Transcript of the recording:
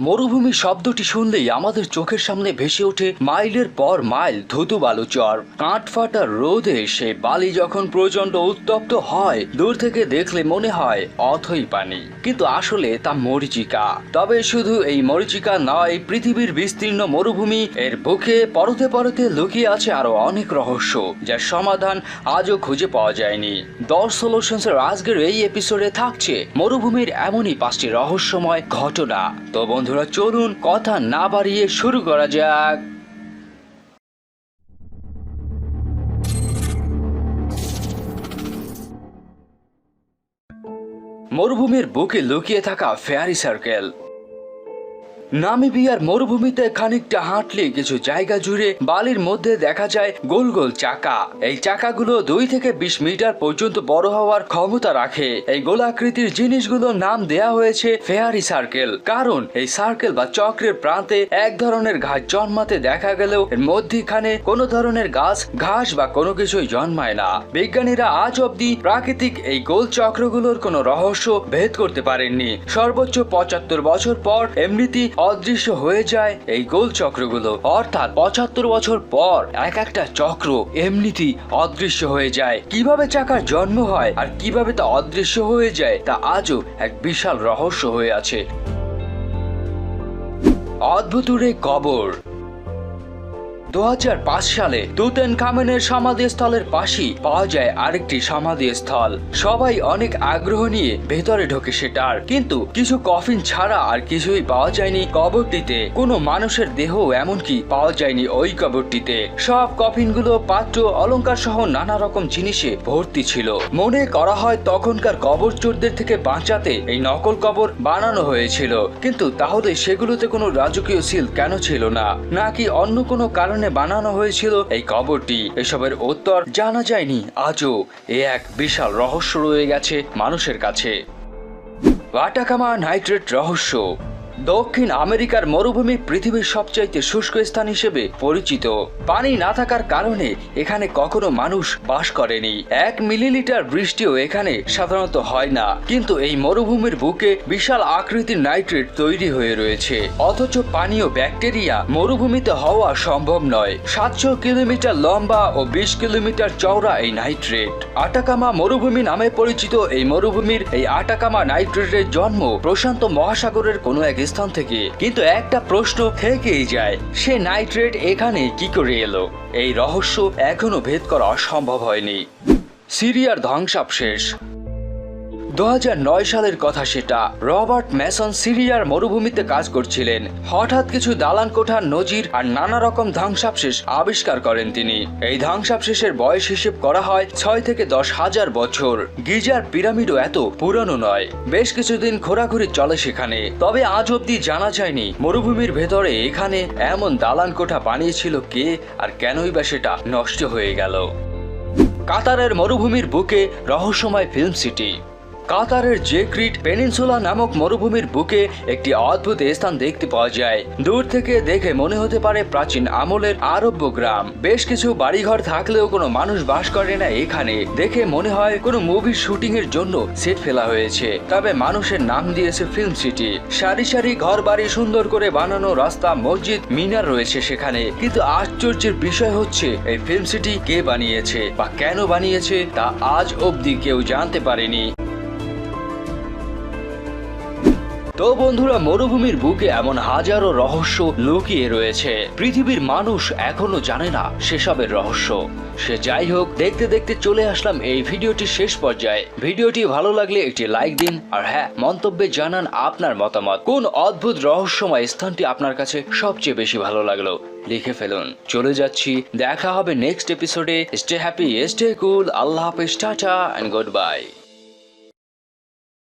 মরুভূমি শব্দটি শুনলেই আমাদের চোখের সামনে ভেসে ওঠে মাইলের পর মাইল ধুতু বালুচর। কাঠ ফাটা রোদে সে বালি যখন প্রচণ্ড উত্তপ্ত হয়, দূর থেকে দেখলে মনে হয় অথই পানি। কিন্তু আসলে তা মরিচিকা। তবে শুধু এই মরিচিকা নয়, পৃথিবীর বিস্তীর্ণ মরুভূমি এর বুকে পরতে পরতে লুকিয়ে আছে আরও অনেক রহস্য, যার সমাধান আজও খুঁজে পাওয়া যায়নি। দশ সলিউশনস এর আজকের এই এপিসোডে থাকছে মরুভূমির এমনই পাঁচটি রহস্যময় ঘটনা। তো বন্ধুরা চলুন কথা না বাড়িয়ে শুরু করা যাক। মরুভূমির বুকে লুকিয়ে থাকা ফেয়ারি সার্কেল। নামিবিয়ার মরুভূমিতে খানিকটা হাঁটলে কিছু জায়গা জুড়ে বালির মধ্যে দেখা যায় গোল গোল চাকা। এই চাকাগুলো দুই থেকে বিশ মিটার পর্যন্ত বড় হওয়ার ক্ষমতা রাখে। এই গোলাকৃতির জিনিসগুলোর নাম দেয়া হয়েছে ফেয়ারি সার্কেল। কারণ এই সার্কেল বা চক্রের প্রান্তে এক ধরনের ঘাস জন্মাতে দেখা গেলেও এর মধ্যিখানে কোনো ধরনের গাছ, ঘাস বা কোনো কিছুই জন্মায় না। বিজ্ঞানীরা আজ অব্দি প্রাকৃতিক এই গোল চক্রগুলোর কোনো রহস্য ভেদ করতে পারেননি। সর্বোচ্চ পঁচাত্তর বছর পর এমনিতেই অদৃশ্য হয়ে যায় এই গোল চক্রগুলো। অর্থাৎ পঁচাত্তর বছর পর এক একটা চক্র এমনিতেই অদৃশ্য হয়ে যায়। কীভাবে চাকার জন্ম হয় আর কীভাবে তা অদৃশ্য হয়ে যায়, তা আজও এক বিশাল রহস্য হয়ে আছে। অদ্ভুতুরে কবর। দু হাজার পাঁচ সালে তুতেন খামেনের সমাধিস্থলের পাশেই পাওয়া যায় আরেকটি সমাধিস্থল। সবাই অনেক আগ্রহ নিয়ে ভেতরে ঢোকে সেটার। কিন্তু কিছু কফিন ছাড়া আর কিছুই পাওয়া যায়নি কবরটিতে। কোনো মানুষের দেহ এমনকি পাওয়া যায়নি ওই কবরটিতে। সব কফিনগুলো পাত্র, অলংকার সহ নানা রকম জিনিসে ভর্তি ছিল। মনে করা হয় তখনকার কবর চোরদের থেকে বাঁচাতে এই নকল কবর বানানো হয়েছিল। কিন্তু তাহলে সেগুলোতে কোনো রাজকীয় সিল কেন ছিল না? নাকি অন্য কোনো কারণে বানানো হয়েছিল এই কবরটি। এসবের উত্তর জানা যায়নি। আজও এ এক বিশাল রহস্য রয়ে গেছে মানুষের কাছে। ওয়াটাকামা নাইট্রেট রহস্য। দক্ষিণ আমেরিকার মরুভূমি পৃথিবীর সবচাইতে শুষ্ক স্থান হিসেবে পরিচিত। পানি না থাকার কারণে এখানে কখনো মানুষ বাস করেনি। এক মিলিলিটার বৃষ্টিও এখানে সাধারণত হয় না। কিন্তু এই মরুভূমির বুকে বিশাল আকৃতির নাইট্রেট তৈরি হয়ে রয়েছে। অথচ পানীয় ব্যাকটেরিয়া মরুভূমিতে হওয়া সম্ভব নয়। সাতশো কিলোমিটার লম্বা ও বিশ কিলোমিটার চওড়া এই নাইট্রেট। আটাকামা মরুভূমি নামে পরিচিত এই মরুভূমির এই আটাকামা নাইট্রেটের জন্ম প্রশান্ত মহাসাগরের কোনো এক স্থান থেকে। কিন্তু একটা প্রশ্ন থেকেই যায়, সে নাইট্রেট এখানে কি করে এলো? এই রহস্য এখনও ভেদ করা সম্ভব হয়নি। সিরিয়ার ধ্বংসাবশেষ। দু হাজার নয় সালের কথা সেটা। রবার্ট ম্যাসন সিরিয়ার মরুভূমিতে কাজ করছিলেন। হঠাৎ কিছু দালান কোঠার নজির আর নানা রকম ধ্বংসাবশেষ আবিষ্কার করেন তিনি। এই ধ্বংসাবশেষের বয়স হিসেব করা হয় ছয় থেকে দশ হাজার বছর। গিজার পিরামিডও এত পুরনো নয়। বেশ কিছুদিন ঘোরাঘুরি চলে সেখানে। তবে আজ অব্দি জানা যায়নি মরুভূমির ভেতরে এখানে এমন দালান কোঠা বানিয়েছিল কে আর কেনই বা সেটা নষ্ট হয়ে গেল। কাতারের মরুভূমির বুকে রহস্যময় ফিল্ম সিটি। কাতারের জেক্রিট পেনিনসুলা নামক মরুভূমির বুকে একটি অদ্ভুত স্থান দেখতে পাওয়া যায়। দূর থেকে দেখে মনে হতে পারে প্রাচীন আমলের আরব্য গ্রাম। বেশ কিছু বাড়িঘর থাকলেও কোনো মানুষ বাস করে না এখানে। দেখে মনে হয় কোনো মুভির শুটিং এর জন্য সেট ফেলা হয়েছে। তবে মানুষের নাম দিয়েছে ফিল্ম সিটি সারি সারি ঘর বাড়ি সুন্দর করে বানানো রাস্তা, মসজিদ, মিনার রয়েছে সেখানে। কিন্তু আশ্চর্যের বিষয় হচ্ছে, এই ফিল্ম সিটি কে বানিয়েছে বা কেন বানিয়েছে তা আজ অবধি কেউ জানতে পারেনি। তো বন্ধুরা, মরুভূমির বুকে এমন হাজারো রহস্য লুকিয়ে রয়েছে। পৃথিবীর মানুষ এখনও জানে না সেসবের রহস্য। সে যাই হোক, দেখতে দেখতে চলে আসলাম এই ভিডিওটি শেষ পর্যায়ে। ভিডিওটি ভালো লাগলে একটি লাইক দিন, আর হ্যাঁ মন্তব্যে জানান আপনার মতামত। কোন অদ্ভুত রহস্যময় স্থানটি আপনার কাছে সবচেয়ে বেশি ভালো লাগল? লিখে ফেলুন। চলে যাচ্ছি। দেখা হবে নেক্সট এপিসোডে স্টে হ্যাপি স্টে কুল আল্লাহ হাফিজ, টাটা অ্যান্ড গুড বাই